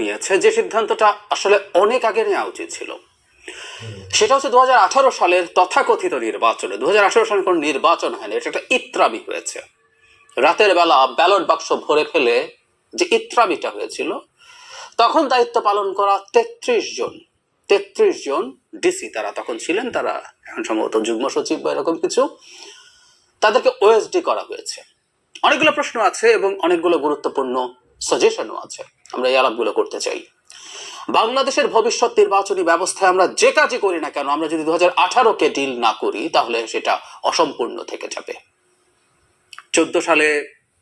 নিয়েছে যে সিদ্ধান্তটা আসলে অনেক আগে নেওয়া উচিত ছিল। সেটা হচ্ছে দুহাজার আঠারো সালের তথাকথিত নির্বাচনে। দু আঠারো সালে কোনো নির্বাচন হয়নি, এটা একটা ইত্রামি হয়েছে। রাতের বেলা ব্যালট বাক্স ভরে ফেলে যে ইত্রামিটা হয়েছিল, তখন দায়িত্ব পালন করা তেত্রিশ জন তেত্রিশ জন ডিসি তারা তখন ছিলেন, তারা এখন সম্ভবত যুগ্ম সচিব বা এরকম কিছু, তাদেরকে ওএসডি করা হয়েছে। অনেকগুলো প্রশ্ন আছে এবং অনেকগুলো গুরুত্বপূর্ণ সাজেশনও আছে। আমরা এই আলাপগুলো করতে চাই। বাংলাদেশের ভবিষ্যৎ নির্বাচনী ব্যবস্থায় আমরা যে কাজই করি না কেন, আমরা যদি দু হাজার আঠারোকে ডিল না করি, তাহলে সেটা অসম্পূর্ণ থেকে যাবে। চোদ্দ সালে,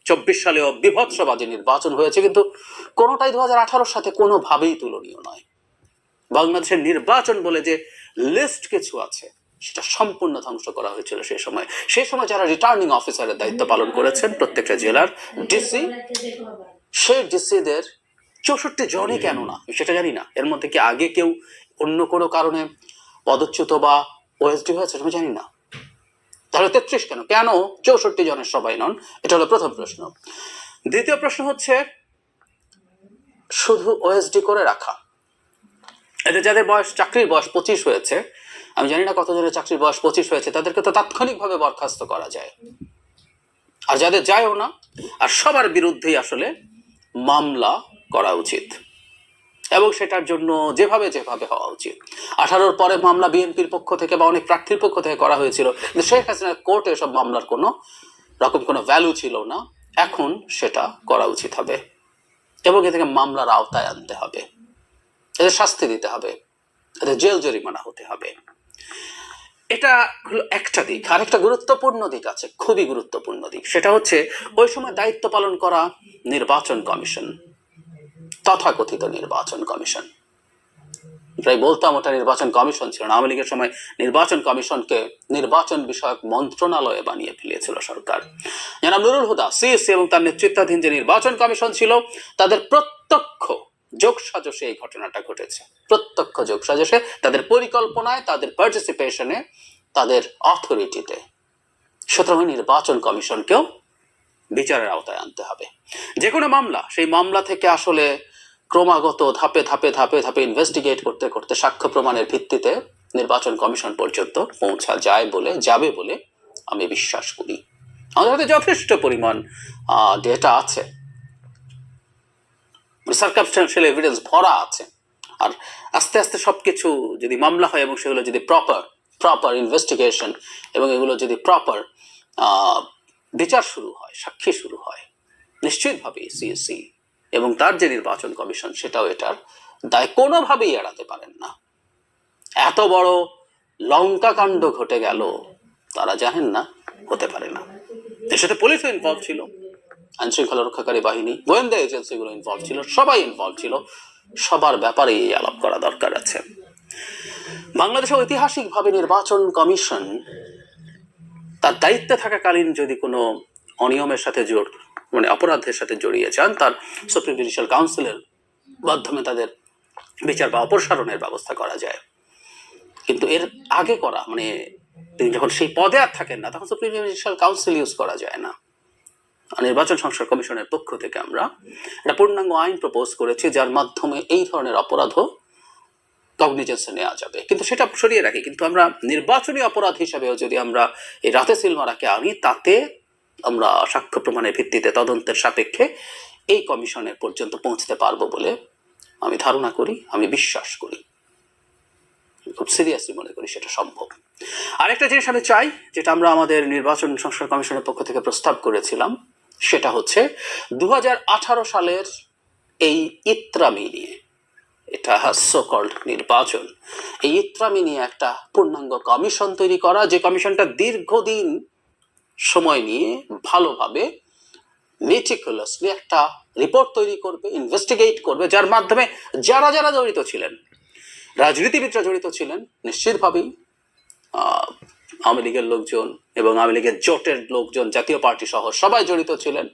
চব্বিশ সালেও বিভৎসবাজি নির্বাচন হয়েছে, কিন্তু কোনোটাই দু হাজার আঠারোর সাথে কোনোভাবেই তুলনীয় নয়। বাংলাদেশের নির্বাচন বলে যে লিস্ট কিছু আছে, সেটা সম্পূর্ণ ধ্বংস করা হয়েছিল সেই সময়। সেই সময় যারা রিটার্নিং অফিসারের দায়িত্ব পালন করেছেন প্রত্যেকটা জেলার ডিসি সেই ডিসিদের চৌষট্টি জনই কেন না আমি সেটা জানি না। এর মধ্যে কি আগে কেউ অন্য কোনো কারণে পদচ্যুত বা ওএসডি হয়েছে আমি জানি না। তাহলে তেত্রিশ কেন? কেন চৌষট্টি জনের সবাই নন? এটা হলো প্রথম প্রশ্ন। দ্বিতীয় প্রশ্ন হচ্ছে শুধু ওএসডি করে রাখা। এতে যাদের বয়স চাকরির বয়স পঁচিশ হয়েছে আমি জানি না কতজনের চাকরির বয়স পঁচিশ হয়েছে তাদেরকে তো তাৎক্ষণিকভাবে বরখাস্ত করা যায়। আর যাদের যায়ও না আর সবার বিরুদ্ধেই আসলে মামলা করা উচিত। এবং সেটার জন্য যেভাবে যেভাবে হওয়া উচিত। আঠারোর পরে মামলা বিএনপির পক্ষ থেকে বা অনেক প্রার্থীর পক্ষ থেকে করা হয়েছিল। কিন্তু শেখ হাসিনার কোর্টে এসব মামলার কোনো রকম কোনো ভ্যালু ছিল না। এখন সেটা করা উচিত হবে। এবং এ থেকে মামলার আওতায় আনতে হবে। এদের শাস্তি দিতে হবে। এদের জেল জরিমানা হতে হবে। এটা হলো একটা দিক। আর একটা গুরুত্বপূর্ণ দিক আছে, খুবই গুরুত্বপূর্ণ দিক। সেটা হচ্ছে ওই সময় দায়িত্ব পালন করা নির্বাচন কমিশন। তথাকথিত নির্বাচন কমিশন। প্রায় বলতাম ওটা নির্বাচন কমিশন ছিল না। আওয়ামী লীগের সময় নির্বাচন কমিশনকে নির্বাচন বিষয়ক মন্ত্রণালয়ে বানিয়ে ফেলিয়েছিল সরকার। জনাব নুরুল হুদা সিএসি এবং তার নেতৃত্বাধীন যে নির্বাচন কমিশন ছিল, তাদের প্রত্যক্ষ যোগসাজশে এই ঘটনাটা ঘটেছে। প্রত্যক্ষ যোগসাজশে তাদের পরিকল্পনায়, তাদের পার্টিসিপেশনে তাদের অথরিটিতে সুতরাং নির্বাচন কমিশনকেও বিচারের আওতায় আনতে হবে। যে কোনো মামলা, সেই মামলা থেকে আসলে ক্রমাগত ধাপে ধাপে ধাপে ধাপে ইনভেস্টিগেট করতে করতে সাক্ষ্য প্রমাণের ভিত্তিতে নির্বাচন কমিশন পর্যন্ত পৌঁছা যায় বলে, যাবে বলে আমি বিশ্বাস করি। আমাদের হাতে যথেষ্ট পরিমাণ ডেটা আছে। সার্কামস্টান্সিয়াল এভিডেন্স ভরা আছে। আর আস্তে আস্তে সব কিছু যদি মামলা হয় এবং সেগুলো যদি প্রপার প্রপার ইনভেস্টিগেশন এবং এগুলো যদি প্রপার বিচার শুরু হয়, সাক্ষী শুরু হয়, নিশ্চিতভাবেই সিএসসি এবং তার যে নির্বাচন কমিশন, সেটাও এটার দায়। কোনোভাবেই এড়াতে পারেন না। এত বড় লঙ্কা কাণ্ড ঘটে গেল, তারা জানেন না, হতে পারে না। এর সাথে পুলিশও ইনভলভ ছিল। আইন শৃঙ্খলা রক্ষাকারী বাহিনী, গোয়েন্দা এজেন্সিগুলো ইনভলভ ছিল, সবাই ইনভলভ ছিল। সবার ব্যাপারে এই আলাপ করা দরকার আছে। বাংলাদেশে ঐতিহাসিকভাবে নির্বাচন কমিশন তার দায়িত্বে থাকাকালীন যদি কোনো অনিয়মের সাথে জোর মানে অপরাধের সাথে জড়িয়ে যান, তার সুপ্রিম জুডিশিয়াল কাউন্সিলের মাধ্যমে তাদের বিচার বা অপসারণের ব্যবস্থা করা যায়। কিন্তু এর আগে করা মানে তিনি যখন সেই পদে আর থাকেন না, তখন সুপ্রিম জুডিশিয়াল কাউন্সিল ইউজ করা যায় না। নির্বাচন সংস্কার কমিশনের পক্ষ থেকে আমরা একটা পূর্ণাঙ্গ আইন প্রপোজ করেছি, যার মাধ্যমে এই ধরনের অপরাধও কগনিজেন্সে নেওয়া যাবে। কিন্তু সেটা সরিয়ে রাখি, কিন্তু আমরা নির্বাচনী অপরাধ হিসাবেও যদি আমরা এই রাতে সিলমারাকে আনি, তাতে আমরা সাক্ষ্য প্রমাণের ভিত্তিতে তদন্তের সাপেক্ষে এই কমিশনের পর্যন্ত পৌঁছতে পারব বলে আমি ধারণা করি, আমি বিশ্বাস করি। খুব সিরিয়াসলি মনে করি সেটা সম্ভব। আরেকটা জিনিস আমি চাই, যেটা আমরা আমাদের নির্বাচন সংস্কার কমিশনের পক্ষ থেকে প্রস্তাব করেছিলাম, সেটা হচ্ছে দু হাজার আঠারো সালের এই ইত্রামি নিয়ে। এটা সোকল্ড নির্বাচন। এই ইত্রামি নিয়ে একটা পূর্ণাঙ্গ কমিশন তৈরি করা, যে কমিশনটা দীর্ঘদিন সময় নিয়ে ভালোভাবে মেটিকুলাসলি একটা রিপোর্ট তৈরি করবে ইনভেস্টিগেট করবে, যার মাধ্যমে যারা যারা জড়িত ছিলেন, রাজনীতিবিদরা জড়িত ছিলেন, নিশ্চিতভাবেই আওয়ামী লীগের লোকজন এবং আওয়ামী লীগের জোটের লোকজন, জাতীয় পার্টি সহ সবাই জড়িত ছিলেন।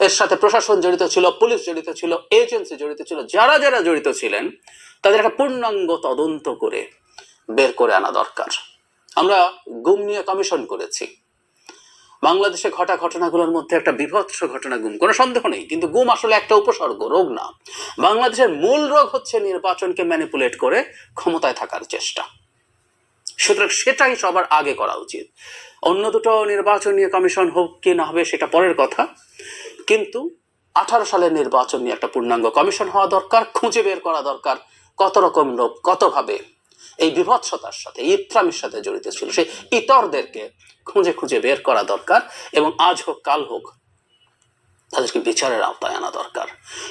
এর সাথে প্রশাসন জড়িত ছিল, পুলিশ জড়িত ছিল এজেন্সি জড়িত ছিল, যারা যারা জড়িত ছিলেন, তাদের একটা পূর্ণাঙ্গ তদন্ত করে বের করে আনা দরকার। আমরা গুম নিয়ে কমিশন করেছি। বাংলাদেশে ঘটা ঘটনাগুলোর মধ্যে একটা বিভৎস ঘটনা গুম, কোনো সন্দেহ নেই, কিন্তু গুম আসলে একটা উপসর্গ, রোগ না বাংলাদেশের মূল রোগ হচ্ছে নির্বাচনকে ম্যানিপুলেট করে ক্ষমতায় থাকার চেষ্টা। সুতরাং সেটাই সবার আগে করা উচিত। অন্য দুটো নির্বাচন নিয়ে কমিশন হোক কি না হবে, সেটা পরের কথা। কিন্তু আঠারো সালের নির্বাচন নিয়ে একটা পূর্ণাঙ্গ কমিশন হওয়া দরকার, খুঁজে বের করা দরকার, কত রকম লোক, কতভাবে এই বিভৎসতার সাথে ইত্রামির সাথে জড়িত ছিল। সেই ইতরদেরকে খুঁজে খুঁজে বের করা দরকার এবং আজ হোক, কাল হোক তাদেরকে বিচারের আওতায় আনা দরকার।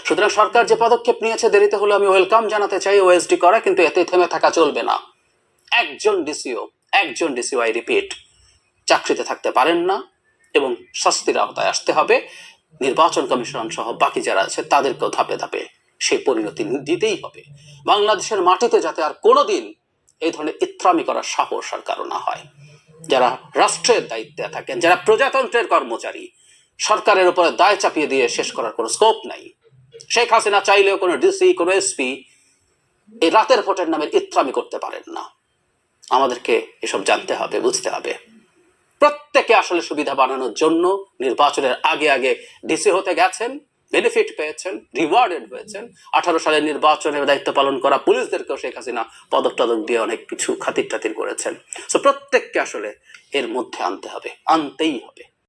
সুতরাং সরকার যে পদক্ষেপ নিয়েছে, দেরিতে হলে আমি ওয়েলকাম জানাতে চাই ওএসডি করা, কিন্তু এতে থেমে থাকা চলবে না। একজন ডিসিও একজন ডিসিও আই রিপিট চাকরিতে থাকতে পারেন না এবং শাস্তির আওতায় আসতে হবে। নির্বাচন কমিশন সহ বাকি যারা আছে, তাদেরকেও ধাপে ধাপে সেই পরিণতি দিতেই হবে। বাংলাদেশের মাটিতে যাতে আর কোনোদিন এই ধরনের ইত্রামি করার সাহস আর কারও হয়। যারা রাষ্ট্রের দায়িত্বে থাকেন, যারা প্রজাতন্ত্রের কর্মচারী, সরকারের উপরে দায় চাপিয়ে দিয়ে শেষ করার কোনো স্কোপ নাই। শেখ হাসিনা চাইলেও কোনো ডিসি কোনো এসপি এই রাতের ভোটের নামে ইত্রামি করতে পারেন না। আমাদেরকে এসব জানতে হবে, বুঝতে হবে। প্রত্যেকে আসলে সুবিধা বানানোর জন্য নির্বাচনের আগে আগে ডিসি হতে গেছেন। বেনিফিট পেয়েছেন রিওয়ার্ডেড হয়েছেন। আঠারো সালের নির্বাচনের দায়িত্ব পালন করা পুলিশদেরকেও শেখ হাসিনা পদক টদক দিয়ে অনেক কিছু খাতির টাতির করেছেন। সো প্রত্যেককে আসলে এর মধ্যে আনতে হবে, আনতেই হবে।